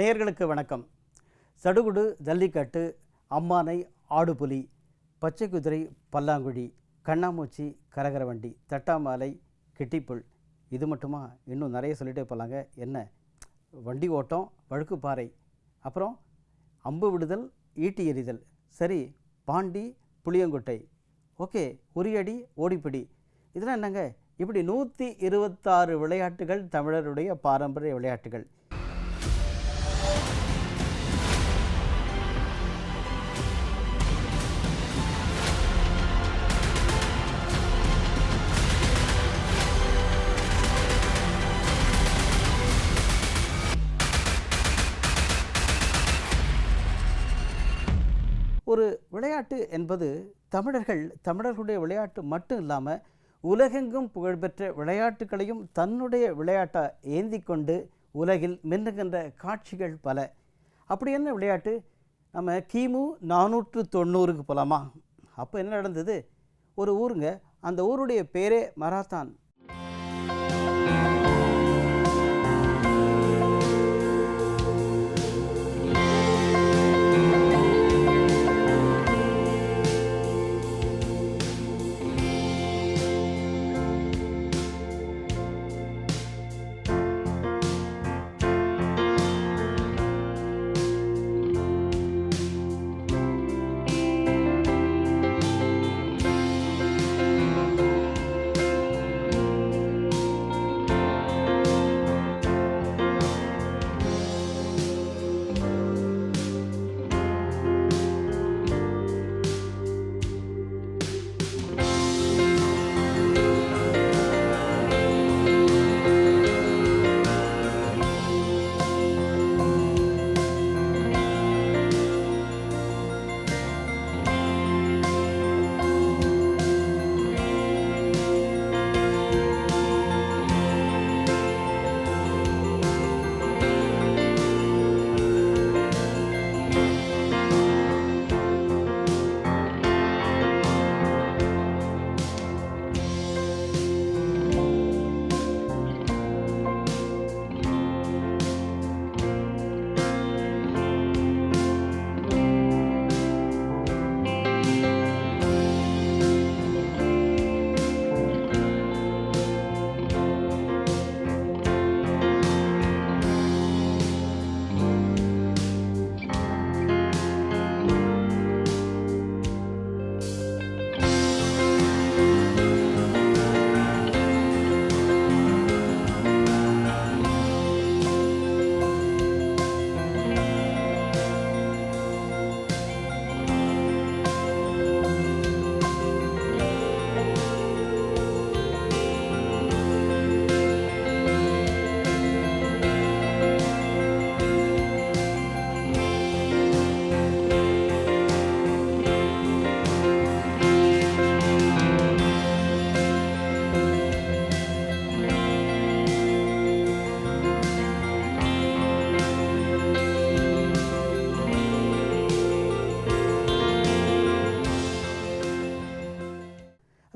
நேயர்களுக்கு வணக்கம். சடுகுடு ஜல்லிக்கட்டு அம்மானை ஆடுபுலி பச்சை குதிரை பல்லாங்குழி கண்ணாமூச்சி கரகரவண்டி தட்டாமாலை கிட்டிப்புல். இது மட்டுமா? இன்னும் நிறைய சொல்லிட்டே போகலாங்க என்ன? வண்டி ஓட்டம் வழுக்குப்பாறை அப்புறம் அம்பு விடுதல் ஈட்டி எறிதல். சரி பாண்டி புளியங்குட்டை. ஓகே உரியடி ஓடிப்பிடி. இதெல்லாம் என்னங்க? இப்படி நூற்றி இருபத்தாறு விளையாட்டுகள் தமிழருடைய பாரம்பரிய விளையாட்டுகள். விளையாட்டு என்பது தமிழர்கள் தமிழர்களுடைய விளையாட்டு மட்டும் இல்லாமல் உலகெங்கும் புகழ்பெற்ற விளையாட்டுகளையும் தன்னுடைய விளையாட்டாக ஏந்தி கொண்டு உலகில் மின்னுகின்ற காட்சிகள் பல. அப்படி என்ன விளையாட்டு? நம்ம கிமு நானூற்று தொண்ணூறுக்கு போகலாமா அப்போ என்ன நடந்தது? ஒரு ஊருங்க அந்த ஊருடைய பேரே மராத்தான்.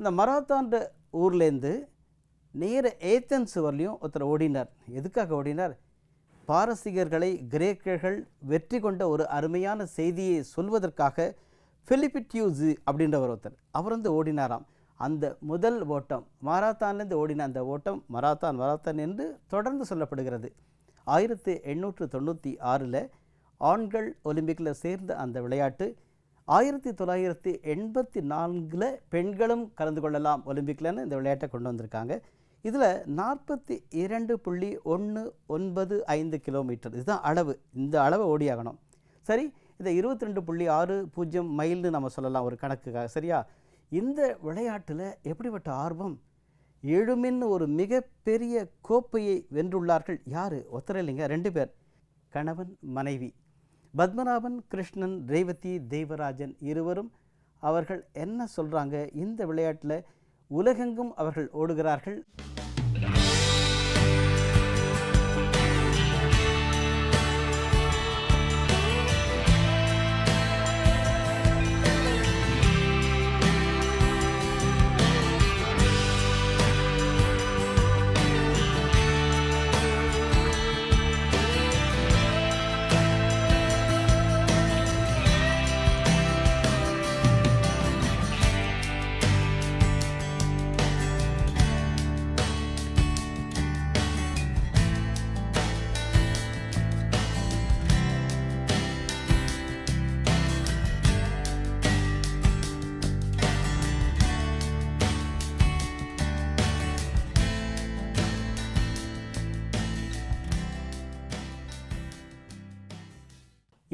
அந்த மராத்தான்ற ஊர்லேருந்து நேர ஏத்தன்ஸ் வரலையும் ஒருத்தர் ஓடினார். எதுக்காக ஓடினார்? பாரசீகர்களை கிரேக்கர்கள் வெற்றி கொண்ட ஒரு அருமையான செய்தியை சொல்வதற்காக பிலிபிட்யூஸ் அப்படின்றவர் ஒருத்தர். அவர் வந்து ஓடினாராம். அந்த முதல் ஓட்டம் மாராத்தான்லேருந்து ஓடின அந்த ஓட்டம் மராத்தான் மராத்தான் என்று தொடர்ந்து சொல்லப்படுகிறது. ஆயிரத்து எண்ணூற்று தொண்ணூற்றி ஆறில் ஆண்கள் ஒலிம்பிக்கில் சேர்ந்த அந்த விளையாட்டு ஆயிரத்தி தொள்ளாயிரத்தி எண்பத்தி நான்கில் பெண்களும் கலந்து கொள்ளலாம் ஒலிம்பிக்லன்னு இந்த விளையாட்டை கொண்டு வந்திருக்காங்க. இதில் நாற்பத்தி இரண்டு புள்ளி ஒன்று ஒன்பது ஐந்து கிலோமீட்டர். இதுதான் அளவு. இந்த அளவை ஓடியாகணும். சரி இந்த இருபத்தி ரெண்டு புள்ளி ஆறு பூஜ்ஜியம் மைல்னு நம்ம சொல்லலாம் ஒரு கணக்குக்காக. சரியா? இந்த விளையாட்டில் எப்படிப்பட்ட ஆர்வம்? எழுமின்னு ஒரு மிகப்பெரிய கோப்பையை வென்றுள்ளார்கள் யார்? ஒத்தர இல்லைங்க ரெண்டு பேர். கணவன் மனைவி. பத்மநாபன் கிருஷ்ணன் ரேவதி தெய்வராஜன் இருவரும் அவர்கள் என்ன சொல்கிறாங்க இந்த விளையாட்டில் உலகெங்கும் அவர்கள் ஓடுகிறார்கள்.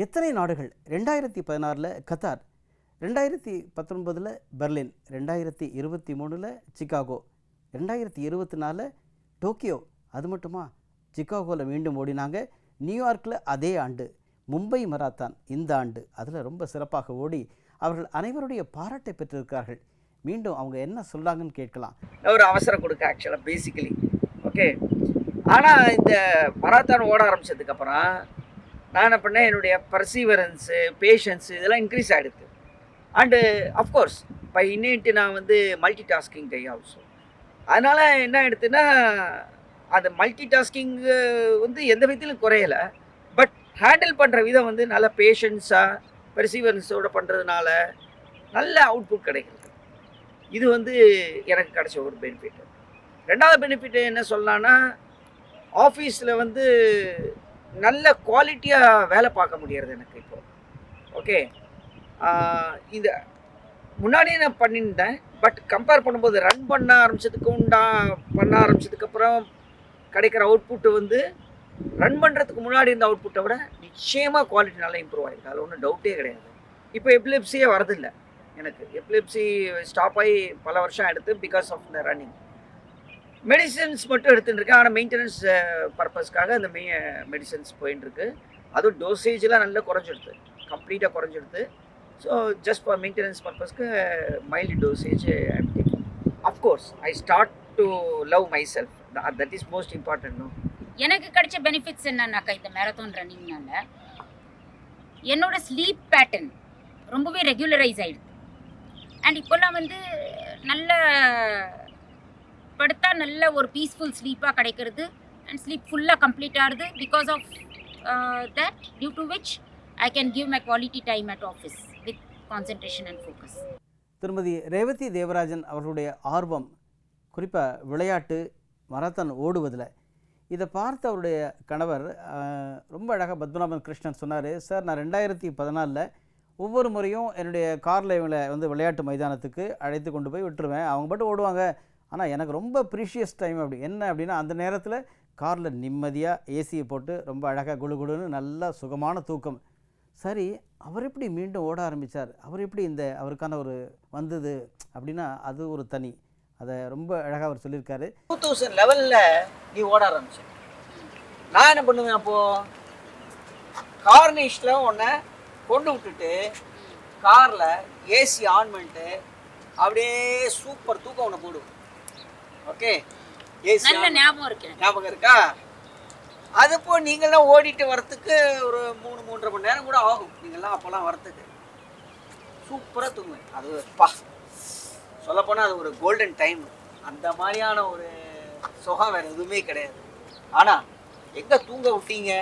எத்தனை நாடுகள்? ரெண்டாயிரத்தி பதினாறில் கத்தார் ரெண்டாயிரத்தி பத்தொன்பதில் பெர்லின் ரெண்டாயிரத்தி இருபத்தி மூணில் சிகாகோ ரெண்டாயிரத்தி இருபத்தி நாலில் டோக்கியோ. அது மட்டுமா? சிகாகோவில் மீண்டும் ஓடினாங்க. நியூயார்க்கில் அதே ஆண்டு மும்பை மராத்தான் இந்த ஆண்டு. அதில் ரொம்ப சிறப்பாக ஓடி அவர்கள் அனைவருடைய பாராட்டை பெற்றிருக்கிறார்கள். மீண்டும் அவங்க என்ன சொல்கிறாங்கன்னு கேட்கலாம். ஒரு அவசரம் கொடுக்க ஆக்சுவலாக பேசிக்கலி ஓகே ஆனால் இந்த மராத்தான் ஓட ஆரம்பிச்சதுக்கப்புறம் நான் என்ன பண்ணேன் என்னுடைய பர்சீவரன்ஸு பேஷன்ஸு இதெல்லாம் இன்க்ரீஸ் ஆகிடுது அண்டு அஃப்கோர்ஸ் இப்போ இன்னைட்டு நான் வந்து மல்டி டாஸ்கிங் கை ஆல்சோ அதனால் என்ன ஆகிடுதுன்னா அந்த மல்டி டாஸ்கிங்கு வந்து எந்த விதத்திலும் குறையலை. பட் ஹேண்டில் பண்ணுற விதம் வந்து நல்ல பேஷன்ஸாக பெர்சீவரன்ஸோட பண்ணுறதுனால நல்ல அவுட்புட் கிடைக்கிறது இது வந்து எனக்கு கிடைச்ச ஒரு பெனிஃபிட் ரெண்டாவது பெனிஃபிட் என்ன சொல்லலான்னா ஆஃபீஸில் வந்து நல்ல குவாலிட்டியாக வேலை பார்க்க முடியறது எனக்கு இப்போ. ஓகே இந்த முன்னாடியே நான் பண்ணியிருந்தேன். பட் கம்பேர் பண்ணும்போது ரன் பண்ண ஆரம்பித்ததுக்கு உண்டா பண்ண ஆரம்பிச்சதுக்கப்புறம் கிடைக்கிற அவுட்புட்டு வந்து ரன் பண்ணுறதுக்கு முன்னாடி இருந்த அவுட்புட்டை விட நிச்சயமாக குவாலிட்டி நல்லா இம்ப்ரூவ் ஆகிருக்கு அதில் ஒன்றும் டவுட்டே கிடையாது. இப்போ எப்லிப்ஸியே வரதில்லை. எனக்கு எப்லிப்ஸி ஸ்டாப் ஆகி பல வருஷம் எடுத்து because of the running medicines மட்டும் எடுத்துட்டு இருக்கேன் ஆனால் மெயின்டெனன்ஸ் பர்பஸ்க்காக அந்த மெய் மெடிசன்ஸ் போயின்ட்டுருக்கு அதுவும் டோசேஜ்லாம் நல்லா குறைஞ்சிடுது. கம்ப்ளீட்டாக குறைஞ்சிடுது. ஸோ ஜஸ்ட் ஃபார் மெயின்டெனன்ஸ் பர்பஸ்க்கு mild dosage I'm taking of course I start to love myself that is most important எனக்கு கிடைச்ச பெனிஃபிட்ஸ் என்னன்னாக்கா இந்த மேரத்தான் ரன்னிங்னால என்னோட ஸ்லீப் பேட்டர்ன் ரொம்பவே ரெகுலரைஸ் ஆகிடுது அண்ட் இப்போல்லாம் வந்து நல்ல படுத்தா நல்ல ஒரு பீஸ்ஃபுல் ஸ்லீப்பாக கிடைக்கிறது. அண்ட் ஸ்லீப் ஃபுல்லாக கம்ப்ளீட் ஆகுது because of that due to which I can give my quality time at office with concentration and focus திருமதி ரேவதி தேவராஜன் அவர்களுடைய ஆர்வம் குறிப்பாக விளையாட்டு மரத்தன் ஓடுவதில். இதை பார்த்த அவருடைய கணவர் ரொம்ப அழகாக பத்மநாபன் கிருஷ்ணன் சொன்னார் சார் நான் ரெண்டாயிரத்தி பதினாலில் ஒவ்வொரு முறையும் என்னுடைய காரில் இவங்களை வந்து விளையாட்டு மைதானத்துக்கு அழைத்து கொண்டு போய் விட்டுருவேன். அவங்க பாட்டு ஓடுவாங்க. ஆனால் எனக்கு ரொம்ப ப்ரீஷியஸ் டைம் அப்படி. என்ன அப்படின்னா அந்த நேரத்தில் காரில் நிம்மதியாக ஏசியை போட்டு ரொம்ப அழகாக குளு குளுன்னு நல்லா சுகமான தூக்கம். சரி அவர் எப்படி மீண்டும் ஓட ஆரம்பித்தார் அவர் எப்படி இந்த அவருக்கான ஒரு வந்தது அப்படின்னா அது ஒரு தனி. அதை ரொம்ப அழகாக அவர் சொல்லியிருக்காரு. டூ தௌசண்ட் லெவலில் நீ ஓட ஆரம்பிச்ச. நான் என்ன பண்ணுவேன் அப்போது கார்னிஷில் உன்னை கொண்டு விட்டுட்டு காரில் ஏசி ஆன் பண்ணிட்டு அப்படியே சூப்பர் தூக்கம் உன்னை போடுவேன் ஓகே நல்ல ஞாபகம் இருக்கு. ஞாபகம் இருக்கா? அது போ நீங்களாம் ஓடிட்டு வரத்துக்கு ஒரு மூணு மூன்றரை மணி நேரம் கூட ஆகும். நீங்களாம் அப்போல்லாம் வரத்துக்கு சூப்பராக தூங்குவேன். அது பா சொல்லப்போனால் அது ஒரு கோல்டன் டைம் அந்த மாதிரியான ஒரு சுகம் வேறு எதுவுமே கிடையாது. ஆனால் எங்கே தூங்க விட்டீங்க?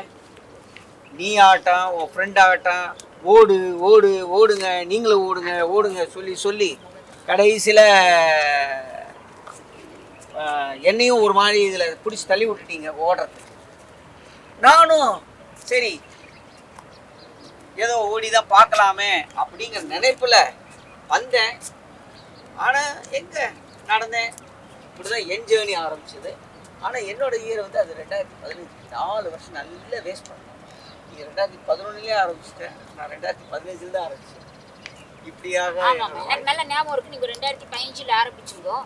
நீ ஆட்டம் உன் ஃப்ரெண்ட் ஆகட்டும் ஓடு ஓடு ஓடுங்க நீங்களும் ஓடுங்க ஓடுங்க சொல்லி சொல்லி கடைசியில் என்னையும் ஒரு மாதிரி இதில் பிடிச்சி தள்ளி விட்டுட்டீங்க ஓடுறது நானும் சரி ஏதோ ஓடி தான் பார்க்கலாமே அப்படிங்கிற நினைப்பில் வந்தேன். ஆனால் எங்கே நடந்தேன்? இப்படி தான் என் ஜேர்னி ஆரம்பிச்சது. ஆனால் என்னோட இயர் வந்து அது ரெண்டாயிரத்தி பதினஞ்சு நாலு வருஷம் நல்லா வேஸ்ட் பண்ணேன். நீ ரெண்டாயிரத்தி பதினொன்னுலேயே ஆரம்பிச்சிட்டேன். நான் ரெண்டாயிரத்தி பதினஞ்சில் தான் ஆரம்பிச்சேன். இப்படியாக நல்ல ஞாபகம் இருக்கு. நீங்கள் ரெண்டாயிரத்தி பதினஞ்சில் ஆரம்பிச்சிருந்தோம்.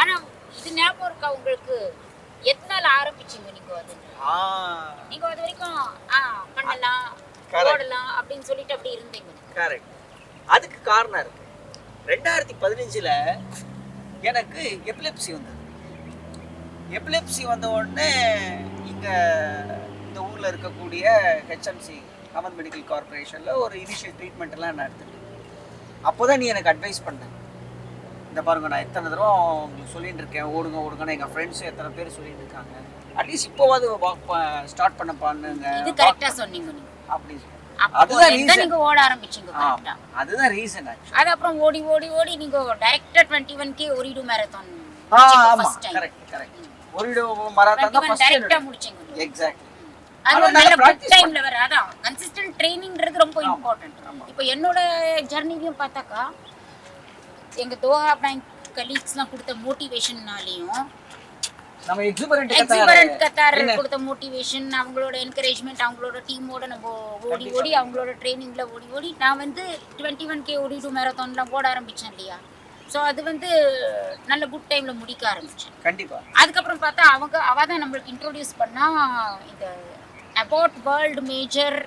ஆனால் இது ஞாபகம் இருக்கா உங்களுக்கு? எத்தனால ஆரம்பிச்சீங்க நீங்க அது ஆ. நீங்க அது வரைக்கும் ஆ பண்ணலாம். ஓடலாம் அப்படின்னு சொல்லிட்டு அப்படி இருந்தீங்க. கரெக்ட் அதுக்கு காரணம் இருக்கு. ரெண்டாயிரத்தி பதினஞ்சில் எனக்கு எபிலெப்சி வந்தது. எபிலெப்சி வந்த உடனே இங்கே இந்த ஊரில் இருக்கக்கூடிய ஹெச்எம்சி காமன் மெடிக்கல் கார்பரேஷனில் ஒரு இனிஷியல் ட்ரீட்மெண்ட் எல்லாம் நான் எடுத்துட்டேன். அப்போ தான் நீ எனக்கு அட்வைஸ் பண்ண. இந்த பாருங்க நான் எத்தனை தடவை உங்களுக்கு சொல்லிட்டு இருக்கேன். ஓடுங்க ஓடுங்கன்னு எங்கள் ஃப்ரெண்ட்ஸும் எத்தனை பேர் சொல்லிட்டு இருக்காங்க. அட்லீஸ்ட் இப்போவாது வாக் ஸ்டார்ட் பண்ண பண்ணுங்க இது கரெக்டா சொன்னீங்க நீங்க. அப்படின்னு சொல்லி அப்போ அதுதான் எங்க reason. நீங்க ஓட ஆரம்பிச்சீங்க அதுதான் ரீசன் அது அப்புறம் ஓடி ஓடி ஓடி நீங்க டைரக்டா டுவெண்ட்டி ஒன் கே ஒரிடு மேரத்தான் ஆ ஆமா. கரெக்ட் கரெக்ட் மராத்தான் தான் டைரக்டா முடிச்சீங்க. எக்ஸாக்ட்லி அது நல்லா டைம்ல வர அதான் கன்சிஸ்டன்ட் ட்ரைனிங்ன்றது ரொம்ப இம்பார்ட்டன்ட். இப்போ என்னோட ஜர்னிலையும் பார்த்தாக்கா எங்க தோஹா பேங்க் கலீக்ஸ்லாம் கொடுத்த மோட்டிவேஷன்னாலையும் நம்ம எக்ஸுபரண்ட் எக்ஸிபரண்ட் கத்தார் என்ன? கொடுத்த மோட்டிவேஷன் அவங்களோட என்கரேஜ்மெண்ட் அவங்களோட டீமோட நம்ம ஓடி ஓடி அவங்களோட ட்ரைனிங்ல ஓடி ஓடி நான் வந்து டுவெண்ட்டி ஒன் கே ஓடி டூ மேரத்தான்லாம் ஓட ஆரம்பிச்சேன் இல்லையா? ஸோ அது வந்து நல்ல குட் டைம்ல முடிக்க ஆரம்பிச்சேன். கண்டிப்பா. அதுக்கப்புறம் பார்த்தா அவங்க அவ தான் நம்மளுக்கு இன்ட்ரோடியூஸ் பண்ணா இந்த about world major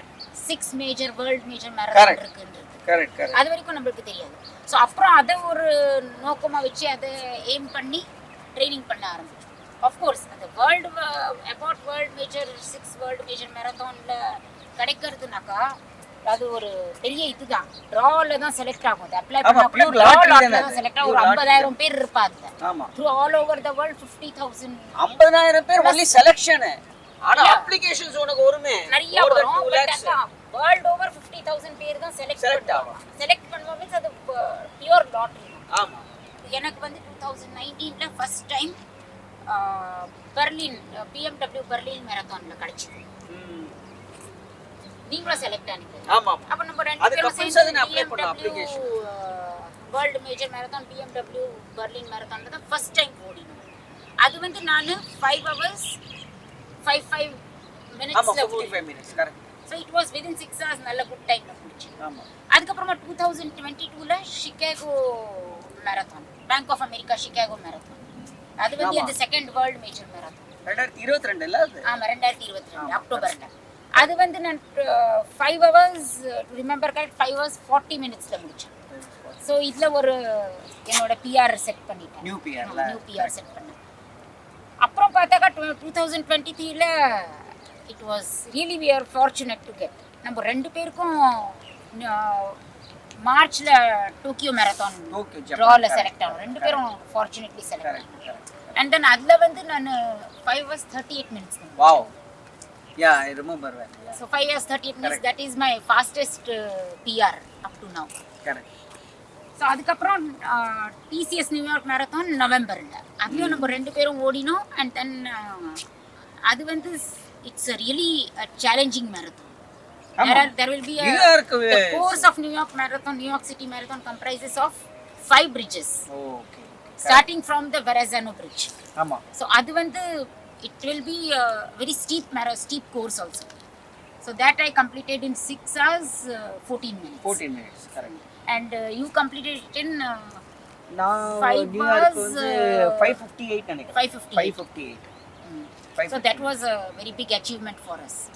six major world major marathon. இருக்குன்றது. அது வரைக்கும் நம்மளுக்கு தெரியாது. ஸோ அப்புறம் அதை ஒரு நோக்கமாக வச்சு அதை எய்ம் பண்ணி ட்ரைனிங் பண்ண ஆரம்பிச்சோம். அஃப்கோர்ஸ் அந்த world about world major six world major மேரத்தானில் கிடைக்கிறதுனாக்கா அது ஒரு பெரிய இதுதான். ட்ராவில் தான் செலக்ட் ஆகும் அது. அப்ளை பண்ணா கூட pure ட்ரா lottery லாட்டில் தானே தான் அது. செலக்ட் ஆகும். ஒரு ஐம்பதாயிரம் பேர் இருப்பாங்க. ஆமா. Through all over the world fifty thousand ஐம்பதாயிரம் பேர் ஒன்லி செலக்ஷன் ஆனா அப்ளிகேஷன்ஸ் உனக்கு வருமே நிறைய வரும். வேர்ல்ட் ஓவர் ஃபிஃப்டி தௌசண்ட் பேர் தான் செலக்ட் பண்ணுவாங்க ஆகும். செலக்ட் பண்ணுவோம் மீன்ஸ் அது பியூர் லாட்ரி ஆமா எனக்கு வந்து டூ தௌசண்ட் நைன்டீனில் first time Berlin BMW Berlin மேரத்தானில் கிடச்சிது. நீங்களும் செலக்ட் ஆனீங்க ஆமா ஆமா. அப்போ நம்ம ரெண்டு பேரும் சேர்ந்து application. World major marathon BMW Berlin மேரத்தானில் தான் ஃபஸ்ட் டைம் ஓடினோம் அது வந்து நான் ஃபைவ் ஹவர்ஸ் ஃபைவ் ஃபைவ் மினிட்ஸில் 55 minutes correct so it was within six hours நல்ல குட் டைமில் முடிச்சேன் ஆமா. அதுக்கப்புறமா டூ தௌசண்ட் டுவெண்ட்டி டூவில் Chicago marathon Bank of America Chicago marathon அது வந்து. அந்த செகண்ட் வேர்ல்டு மேஜர் மேரத்தான் ரெண்டாயிரத்தி இருபத்தி ரெண்டு இல்ல அது? ஆமாம் ரெண்டாயிரத்தி இருபத்தி ரெண்டு. அக்டோபரில் அது வந்து நான் five hours remember correct five hours forty மினிட்ஸில் முடித்தேன் ஸோ இதில் ஒரு என்னோட பிஆர் செட் பண்ணிட்டேன். நியூ பிஆர்ல நியூ பிஆர் செட் பண்ணேன். அப்புறம் பார்த்தாக்கா டூ தௌசண்ட் டுவெண்ட்டி த்ரீல it was really we are fortunate to get நம்ம ரெண்டு பேருக்கும் மார்ச்ல டோக்கியோ மேரத்தான் ட்ராவில் செலக்ட் ஆகும் ரெண்டு பேரும் ஃபார்ச்சுனேட்லி செலக்ட் ஆகும். அண்ட் தென் அதில் வந்து நான் five hours thirty eight minutes I remember that. Yeah, so five hours thirty eight minutes. That is my fastest PR up to now. So அதுக்கப்புறம் TCS New York marathon நவம்பரில் அதுலேயும் நம்ம ரெண்டு பேரும் ஓடினோம். அண்ட் தென் அது வந்து இட்ஸ் ரியலி சேலஞ்சிங் மேரத்தான் ஆமா. There, are, there will be a, New York the course of New York Marathon, New York City Marathon comprises of five bridges, okay starting from the Verrazano Bridge. ஆமா So அது வந்து it will be a very steep mara- steep course also. So that I completed in six hours, uh, 14 minutes. 14 minutes correct And uh, you completed it in uh, நான் Five New York hours, வந்து uh, 558 நினைக்கிறேன் 558. 558 so that was a very big achievement for us.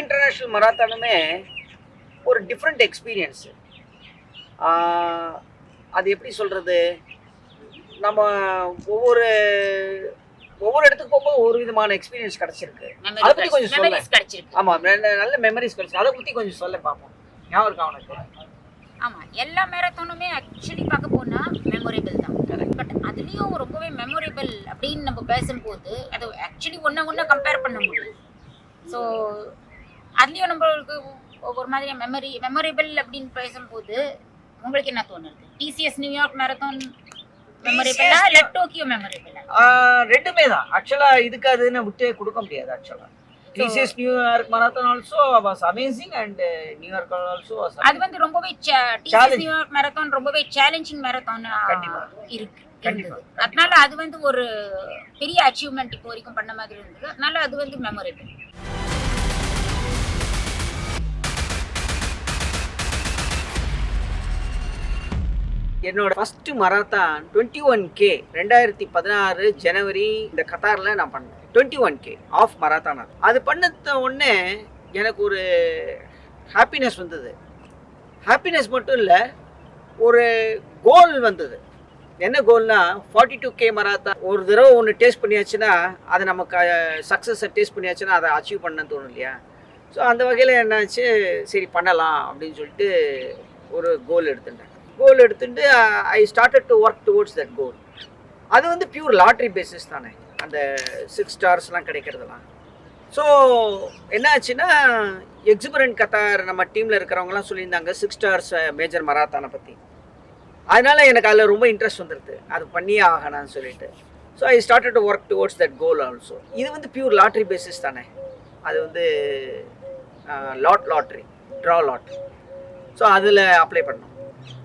International மராத்தானுமே ஒரு different experience அது எப்படி சொல்கிறது நம்ம ஒவ்வொரு ஒவ்வொரு இடத்துக்கு போகும்போது ஒரு விதமான எக்ஸ்பீரியன்ஸ் கிடச்சிருக்கு. அதை பற்றி கொஞ்சம் சொல்ல கிடைச்சிருக்கு. ஆமாம் நல்ல மெமரிஸ் கிடச்சி அதை பற்றி கொஞ்சம் சொல்ல பார்ப்போம் ஞாபகம் இருக்கா உனக்கு? ஆமா எல்லா மேரத்தானுமே ஆக்சுவலி பார்க்க போனா மெமரபிள் தான். பட் அதுலயும் ரொம்பவே மெமரபிள் அப்படின்னு நம்ம பேசும்போது அது ஆக்சுவலி ஒண்ணு ஒண்ணு கம்பேர் பண்ண முடியும். ஸோ அதுலயும் நம்மளுக்கு ஒரு மாதிரி மெமரி மெமரபிள் அப்படின்னு பேசும்போது உங்களுக்கு என்ன தோணுது? டிசிஎஸ் நியூயார்க் மேரத்தான் மெமரபிளா இல்ல டோக்கியோ மெமரபிளா ரெண்டுமே தான். ஆக்சுவலாக இதுக்கு அதுன்னு விட்டே கொடுக்க முடியாது ஆக்சுவலாக TCS New York marathon also was amazing and New York also was அது வந்து ரொம்பவே டிசிஎஸ். நியூயார்க் மேரத்தான் ரொம்பவே சேலஞ்சிங் மேரத்தான். இருக்கு. அதனால அது வந்து ஒரு பெரிய அச்சீவ்மெண்ட் இப்போ வரைக்கும் பண்ண மாதிரி இருந்தது. அதனால அது வந்து மெமரபிள் என்னோட first marathon twenty one K ரெண்டாயிரத்தி பதினாறு ஜனவரி இந்த கத்தாரில் நான் பண்ணேன். Twenty one K of marathon அது. அது பண்ணத உடனே எனக்கு ஒரு ஹாப்பினஸ் வந்தது. ஹாப்பினஸ் மட்டும் இல்லை ஒரு கோல் வந்தது. என்ன கோல்னா ஃபார்ட்டி டூ கே மராத்தான் ஒரு தடவை ஒன்று டேஸ்ட் பண்ணியாச்சுன்னா அதை நமக்கு சக்ஸஸை டேஸ்ட் பண்ணியாச்சுன்னா அதை அச்சீவ் பண்ணன்னு தோணும் இல்லையா? ஸோ அந்த வகையில் என்னாச்சு சரி பண்ணலாம் அப்படின்னு சொல்லிட்டு ஒரு கோல் எடுத்துட்டேன். கோல் எடுத்துட்டு I started to work towards that goal அது வந்து பியூர் லாட்ரி பேசிஸ் தானே. அந்த சிக்ஸ் ஸ்டார்ஸ்லாம் கிடைக்கிறதெல்லாம். ஸோ என்ன ஆச்சுன்னா எக்ஸிபரண்ட் கத்தார் நம்ம டீமில் இருக்கிறவங்கலாம் சொல்லியிருந்தாங்க சிக்ஸ் ஸ்டார்ஸ் மேஜர் மராத்தானை பற்றி அதனால் எனக்கு அதில் ரொம்ப இன்ட்ரெஸ்ட் வந்துடுது அது பண்ணியே ஆகணும்னு சொல்லிட்டு. So I started to work towards that goal also இது வந்து பியூர் லாட்ரி பேசிஸ் தானே. அது வந்து lot lottery draw lot so அதில் அப்ளை பண்ணோம்.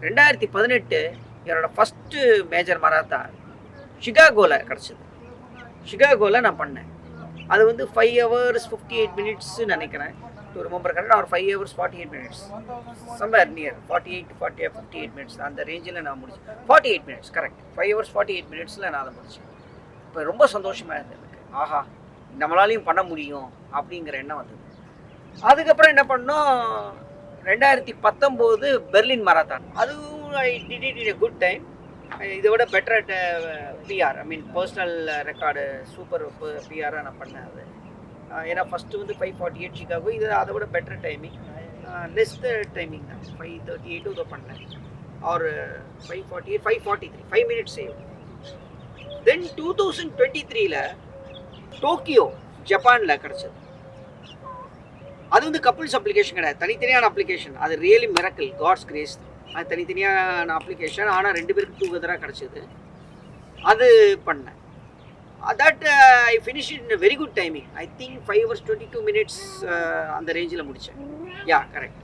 ரெண்டாயிரத்தி பதினெட்டு என்னோட ஃபஸ்ட்டு மேஜர் மராத்தான் ஷிகாகோவில் கிடச்சிது. சிகாகோவில் நான் பண்ணேன். அது வந்து five hours fifty eight minutes நினைக்கிறேன். ஒரு ரிமெம்பர் கரெக்டாக ஒரு five hours forty eight minutes somewhere near forty eight forty fifty eight minutes அந்த ரேஞ்சில் நான் முடிச்சேன். Forty eight minutes correct five hours forty eight மினிட்ஸில் நான் அதை முடித்தேன் இப்போ ரொம்ப சந்தோஷமாக இருந்தது எனக்கு. ஆஹா நம்மளாலையும் பண்ண முடியும் அப்படிங்கிற எண்ணம் வந்தது. அதுக்கப்புறம் என்ன பண்ணோம்? ரெண்டாயிரத்தி பத்தொம்போது பெர்லின் மராத்தான். அதுவும் I did it a good time இதை விட better PR I mean personal record super பிஆராக நான் பண்ணேன் அது. ஏன்னா ஃபஸ்ட்டு வந்து ஃபைவ் ஃபார்ட்டி எயிட் சிக்காகோ இது அதை விட பெட்டர் டைமிங் லெஸ் டைமிங் தான். ஃபைவ் தேர்ட்டி எயிட்டும் இதை பண்ணேன். Or five forty eight five forty three five minutes save then two thousand twenty த்ரீல டோக்கியோ ஜப்பானில் கிடச்சது. அது வந்து கப்புள்ஸ் அப்ளிகேஷன் கிடையாது. தனித்தனியான அப்ளிகேஷன் அது ரியலி மிரக்கல் காட்ஸ் கிரேஸ் அது தனித்தனியான அப்ளிகேஷன் ஆனால் ரெண்டு பேருக்கு டூகெதராக கிடச்சிது. அது பண்ணேன். That I finish in very good timing I think five hours twenty two minutes அந்த ரேஞ்சில் முடித்தேன் யா கரெக்ட்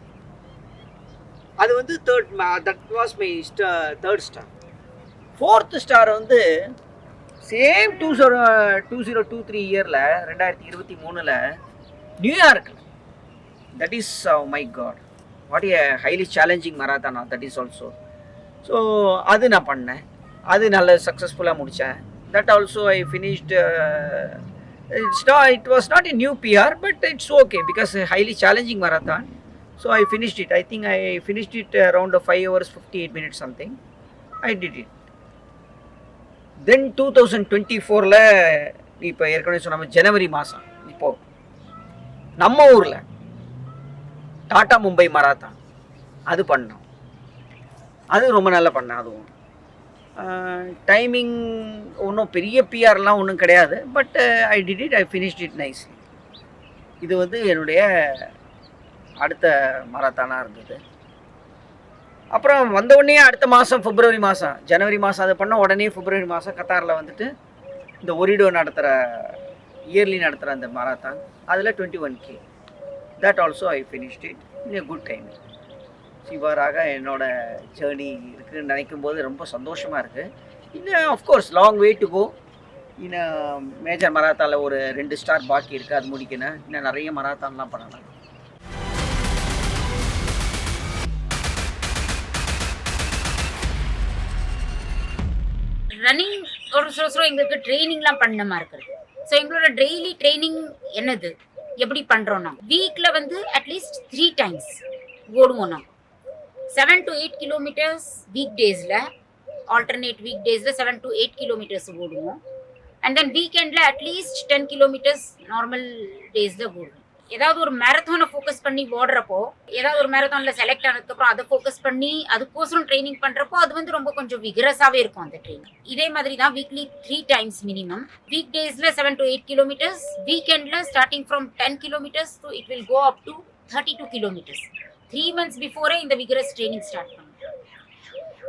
அது வந்து third that was my star third star fourth star வந்து same two zero two zero two three இயரில் ரெண்டாயிரத்தி இருபத்தி மூணில் நியூயார்க்கில் that is my God what a highly challenging மராத்தானா that is also so அது நான் பண்ணேன். அது நல்ல சக்ஸஸ்ஃபுல்லாக முடித்தேன் that also I finished it's நா it was not a new PR but it's okay because highly challenging marathon so I finished it I think I finished it around five hours fifty eight minutes something I did it then two thousand twenty ஃபோரில் இப்போ ஏற்கனவே சொன்ன ஜனவரி மாதம் இப்போது நம்ம ஊரில் tata Mumbai marathon. அது பண்ணோம். அது ரொம்ப நல்லா பண்ணேன் அதுவும். டைமிங் ஒன்றும் பெரிய பிஆர்லாம் ஒன்றும் கிடையாது. But I did it I finished it nice இது வந்து என்னுடைய அடுத்த மராத்தானாக இருந்தது. அப்புறம் வந்த உடனே அடுத்த மாதம் பிப்ரவரி மாதம் ஜனவரி மாதம் அதை பண்ண உடனே பிப்ரவரி மாதம் கத்தாரில் வந்துட்டு இந்த ஒரிடோ நடத்துகிற இயர்லி நடத்துகிற அந்த மராத்தான். அதில் twenty one K that also I finished it in a good time இவ்வாறாக என்னோட ஜேர்னி இருக்குதுன்னு நினைக்கும் போது ரொம்ப சந்தோஷமாக இருக்குது இன்னும் of course long way to go இன்னும் மேஜர் மராத்தாவில் ஒரு ரெண்டு ஸ்டார் பாக்கி இருக்குது அது முடிக்கணும். இன்னும் நிறைய மராத்தான்லாம் பண்ணலாம். ரன்னிங் ஒரு சில சில எங்களுக்கு ட்ரைனிங்லாம் பண்ண மாதிரி இருக்குது ஸோ எங்களோட டெய்லி ட்ரைனிங் என்னது? எப்படி பண்ணுறோம்னா வீக்கில் வந்து அட்லீஸ்ட் த்ரீ டைம்ஸ் ஓடுவோம் நாங்கள் seven to eight kilometres week டேஸில் ஆல்டர்னேட் வீக் டேஸில் செவன் டு எயிட் கிலோமீட்டர்ஸ் ஓடுவோம் அண்ட் தென் வீக்கெண்டில் அட்லீஸ்ட் டென் கிலோமீட்டர்ஸ் நார்மல் டேஸில் ஓடுவோம். ஏதாவது ஒரு மேரத்தானை ஃபோக்கஸ் பண்ணி ஓடுறப்போ ஏதாவது ஒரு மேரத்தானில் செலக்ட் ஆனதுக்கப்புறம் அதை ஃபோக்கஸ் பண்ணி அதுக்கோசரம் ட்ரைனிங் பண்ணுறப்போ அது வந்து ரொம்ப கொஞ்சம் விகரஸாகவே இருக்கும் அந்த ட்ரைனிங் இதே மாதிரி தான் weekly three times minimum week டேஸில் செவன் டு எயிட் கிலோமீட்டர்ஸ் வீக்கெண்டில் starting from ten kilometres to it will go up to thirty two kilometres three months before இந்த விகரஸ் ட்ரைனிங் ஸ்டார்ட் பண்ணும்.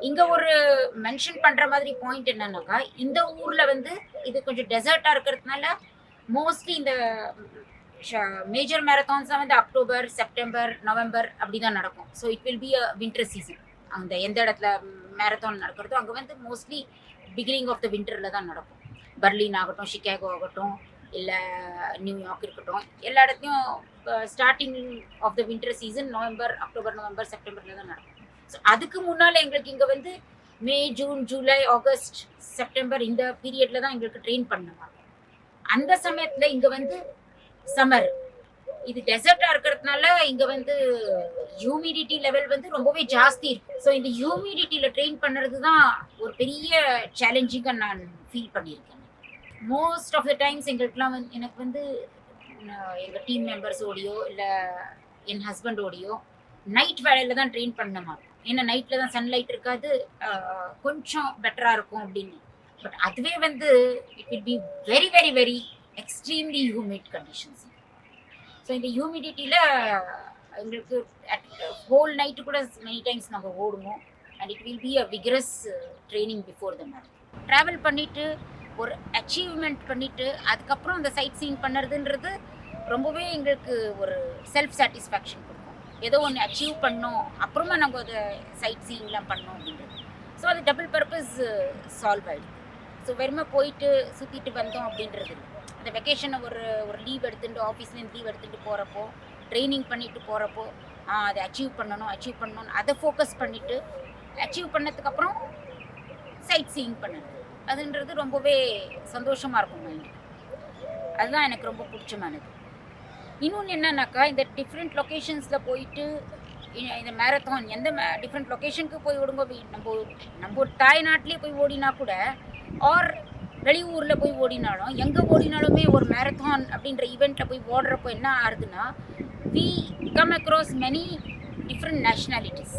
இங்கே ஒரு மென்ஷன் பண்ணுற மாதிரி பாயிண்ட் என்னன்னாக்கா இந்த ஊரில் வந்து இது கொஞ்சம் டெசர்ட்டாக இருக்கிறதுனால மோஸ்ட்லி இந்த மேஜர் மேரத்தான்ஸ்லாம் வந்து அக்டோபர் செப்டம்பர் நவம்பர் அப்படி தான் நடக்கும். So it will be a winter season அந்த எந்த இடத்துல மேரத்தான் நடக்கிறதோ அங்கே வந்து மோஸ்ட்லி பிகினிங் ஆஃப் த வின்டரில் தான் நடக்கும். பர்லின் ஆகட்டும் ஷிகாகோ ஆகட்டும் இல்லை நியூயார்க் இருக்கட்டும் எல்லா இடத்துலையும் starting of the winter season November October November செப்டம்பரில் தான் நடக்கும். ஸோ அதுக்கு முன்னால் எங்களுக்கு இங்கே வந்து May June July August September இந்த பீரியடில் தான் எங்களுக்கு ட்ரெயின் பண்ணுவாங்க அந்த சமயத்தில் இங்கே வந்து சம்மர் இது டெசர்ட்டா இருக்கிறதுனால இங்க வந்து ஹியூமிடிட்டி லெவல் வந்து ரொம்பவே ஜாஸ்தி இருக்கு. ஸோ இந்த ஹியூமிடிட்டியில ட்ரெயின் பண்ணுறது தான் ஒரு பெரிய சேலஞ்சிங்காக நான் ஃபீல் பண்ணியிருக்கேன். மோஸ்ட் ஆஃப் த டைம்ஸ் எங்களுக்குலாம் வந்து எனக்கு வந்து நான் டீம் மெம்பர்ஸோடையோ இல்லை என் ஹஸ்பண்டோடையோ நைட் வேலையில் தான் ட்ரெயின் பண்ண மாட்டோம் ஏன்னா நைட்டில் தான் சன்லைட் இருக்காது கொஞ்சம் பெட்டராக இருக்கும் அப்படின்னு. பட் அதுவே வந்து it will be very very very extremely humid conditions so இந்த ஹியூமிடிட்டியில் எங்களுக்கு ஹோல் நைட்டு கூட மெனி டைம்ஸ் நாங்கள் ஓடுவோம். And it will be a vigorous training before the marathon travel பண்ணிவிட்டு ஒரு அச்சீவ்மெண்ட் பண்ணிவிட்டு அதுக்கப்புறம் அந்த சைட் சீன் பண்ணுறதுன்றது ரொம்பவே எங்களுக்கு ஒரு செல்ஃப் சாட்டிஸ்ஃபேக்ஷன் கொடுக்கும். ஏதோ ஒன்று அச்சீவ் பண்ணோம் அப்புறமா நாங்கள் அதை சைட் சீயிங்லாம் பண்ணோம் அப்படின்றது. ஸோ அது டபுள் பர்பஸ் சால்வ் ஆகிடுது ஸோ வெறுமை போயிட்டு சுற்றிட்டு வந்தோம் அப்படின்றது இல்லை. அந்த வெக்கேஷனை ஒரு ஒரு லீவ் எடுத்துகிட்டு ஆஃபீஸ்லேருந்து லீவ் எடுத்துகிட்டு போகிறப்போ ட்ரைனிங் பண்ணிட்டு போகிறப்போ அதை அச்சீவ் பண்ணணும் அச்சீவ் பண்ணணும்னு அதை ஃபோக்கஸ் பண்ணிவிட்டு அச்சீவ் பண்ணதுக்கப்புறம் சைட் சீயிங் பண்ணுறது அதுன்றது ரொம்பவே சந்தோஷமாக இருக்கும் மைண்ட் அதுதான் எனக்கு ரொம்ப பிடிச்சமானது. இன்னொன்று என்னன்னாக்கா இந்த டிஃப்ரெண்ட் லொக்கேஷன்ஸில் போயிட்டு இந்த மேரத்தான் எந்த டிஃப்ரெண்ட் லொக்கேஷனுக்கு போய் ஓடுங்க நம்ம நம்ம தாய்நாட்டிலே போய் ஓடினா கூட ஆர் வெளியூரில் போய் ஓடினாலும் எங்கே ஓடினாலுமே ஒரு மேரத்தான் அப்படின்ற ஈவெண்ட்டில் போய் ஓடுறப்போ என்ன ஆகுதுன்னா we come across many different nationalities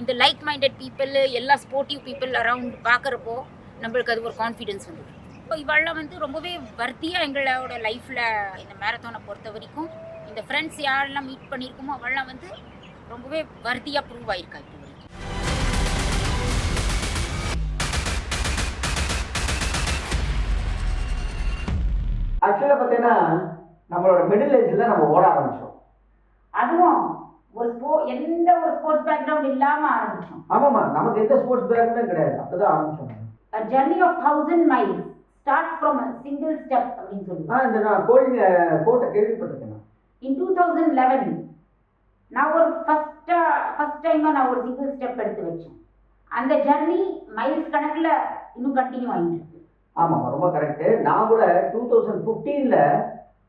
இந்த லைக் மைண்டட் பீப்புள் எல்லா ஸ்போர்ட்டிவ் பீப்புள் அரவுண்ட் பார்க்குறப்போ நம்மளுக்கு அது ஒரு கான்ஃபிடென்ஸ் வந்துடும் இப்போ இவெல்லாம் வந்து ரொம்பவே வர்த்தியாக எங்களோட லைஃப்பில் இந்த மேரத்தானை பொறுத்த வரைக்கும் இந்த ஃப்ரெண்ட்ஸ் யாரெல்லாம் மீட் பண்ணியிருக்கோமோ அவள்லாம் வந்து ரொம்பவே வர்த்தியாக ப்ரூவ் ஆயிருக்கா ஆக்சுவலாக பார்த்தீங்கன்னா நம்மளோட மிடில் ஏஜில் நம்ம ஓட ஆரம்பிச்சோம். அதுவும் ஒரு ஸ்போ எந்த ஒரு ஸ்போர்ட்ஸ் பேக்ரவுண்ட் இல்லாமல் ஆரம்பித்தோம் ஆமாம்மா நமக்கு எந்த ஸ்போர்ட்ஸ் பேக்ரவுண்டும் கிடையாது. அப்போ தான் ஆரம்பிச்சோம் A journey of thousand miles starts from a single step அப்படின்னு ஆ சொல்லுவாங்க இந்த நான் கோழிங்க கோட்டை கேள்விப்பட்டிருக்கேன். இன் டூ தௌசண்ட் லெவன் நான் ஒரு ஃபஸ்ட்டா ஃபஸ்ட் டைமாக நான் ஒரு சிங்கிள் ஸ்டெப் எடுத்து வச்சேன். அந்த ஜர்னி மைல்ஸ் கணக்கில் இன்னும் கண்டினியூ ஆகிட்டு ஆமாம்மா ரொம்ப கரெக்டு நான் கூட டூ தௌசண்ட் ஃபிஃப்டீனில்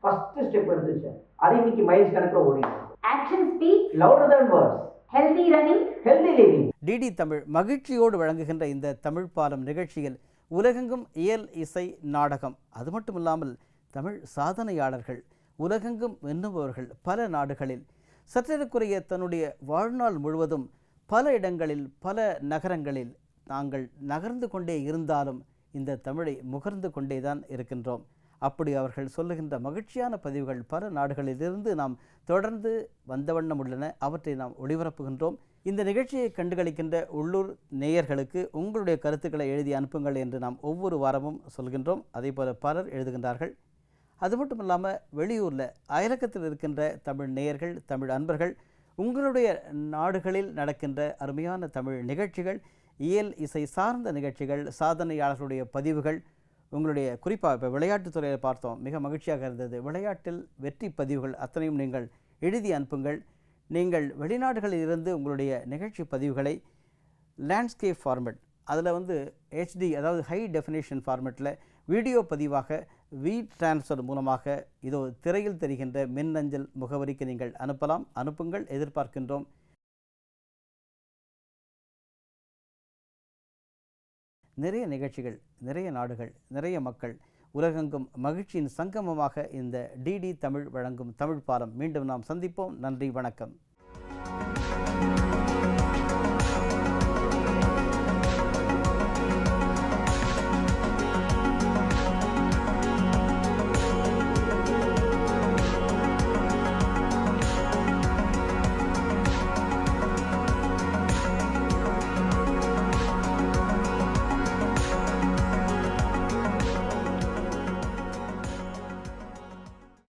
ஃபஸ்ட்டு ஸ்டெப் எடுத்து வச்சேன் அது இன்னைக்கு மைல்ஸ் கணக்கில் ஓடிட்டு action speak louder than words healthy running healthy living DD Tamil மகிழ்ச்சியோடு வழங்குகின்ற இந்த தமிழ் பாலம் நிகழ்ச்சியில் உலகெங்கும் இயல் இசை நாடகம். அது மட்டும் இல்லாமல் தமிழ் சாதனையாளர்கள் உலகெங்கும் வென்னுபவர்கள் பல நாடுகளில். சற்றேறக்குறைய தன்னுடைய வாழ்நாள் முழுவதும் பல இடங்களில் பல நகரங்களில் நாங்கள் நகர்ந்து கொண்டே இருந்தாலும் இந்த தமிழை முகர்ந்து கொண்டே தான் இருக்கின்றோம். அப்படி அவர்கள் சொல்லுகின்ற மகிழ்ச்சியான பதிவுகள் பல நாடுகளிலிருந்து நாம் தொடர்ந்து வந்த வண்ணம் உள்ளன. அவற்றை நாம் ஒளிபரப்புகின்றோம். இந்த நிகழ்ச்சியை கண்டுகளிக்கின்ற உள்ளூர் நேயர்களுக்கு உங்களுடைய கருத்துக்களை எழுதி அனுப்புங்கள் என்று நாம் ஒவ்வொரு வாரமும் சொல்கின்றோம். அதே போல பலர் எழுதுகின்றார்கள். அது மட்டும் இல்லாமல் வெளியூரில் அயலக்கத்தில் இருக்கின்ற தமிழ் நேயர்கள் தமிழ் அன்பர்கள் உங்களுடைய நாடுகளில் நடக்கின்ற அருமையான தமிழ் நிகழ்ச்சிகள் இயல் இசை சார்ந்த நிகழ்ச்சிகள் சாதனையாளர்களுடைய பதிவுகள் உங்களுடைய குறிப்பாக இப்போ விளையாட்டுத் துறையில் பார்த்தோம். மிக மகிழ்ச்சியாக இருந்தது. விளையாட்டில் வெற்றி பதிவுகள் அத்தனையும் நீங்கள் எழுதி அனுப்புங்கள். நீங்கள் வெளிநாடுகளில் இருந்து உங்களுடைய நிகழ்ச்சி பதிவுகளை லேண்ட்ஸ்கேப் ஃபார்மெட் அதில் வந்து ஹெச்டி அதாவது ஹை டெஃபினேஷன் ஃபார்மெட்டில் வீடியோ பதிவாக வி டிரான்ஸ்ஃபர் மூலமாக இதோ திரையில் தெரிகின்ற மின்னஞ்சல் முகவரிக்கு நீங்கள் அனுப்பலாம். அனுப்புங்கள். எதிர்பார்க்கின்றோம். நிறைய நிகழ்ச்சிகள் நிறைய நாடுகள் நிறைய மக்கள் உலகெங்கும் மகிழ்ச்சியின் சங்கமமாக இந்த டிடி தமிழ் வழங்கும் தமிழ் பாலம் மீண்டும் நாம் சந்திப்போம். நன்றி வணக்கம்.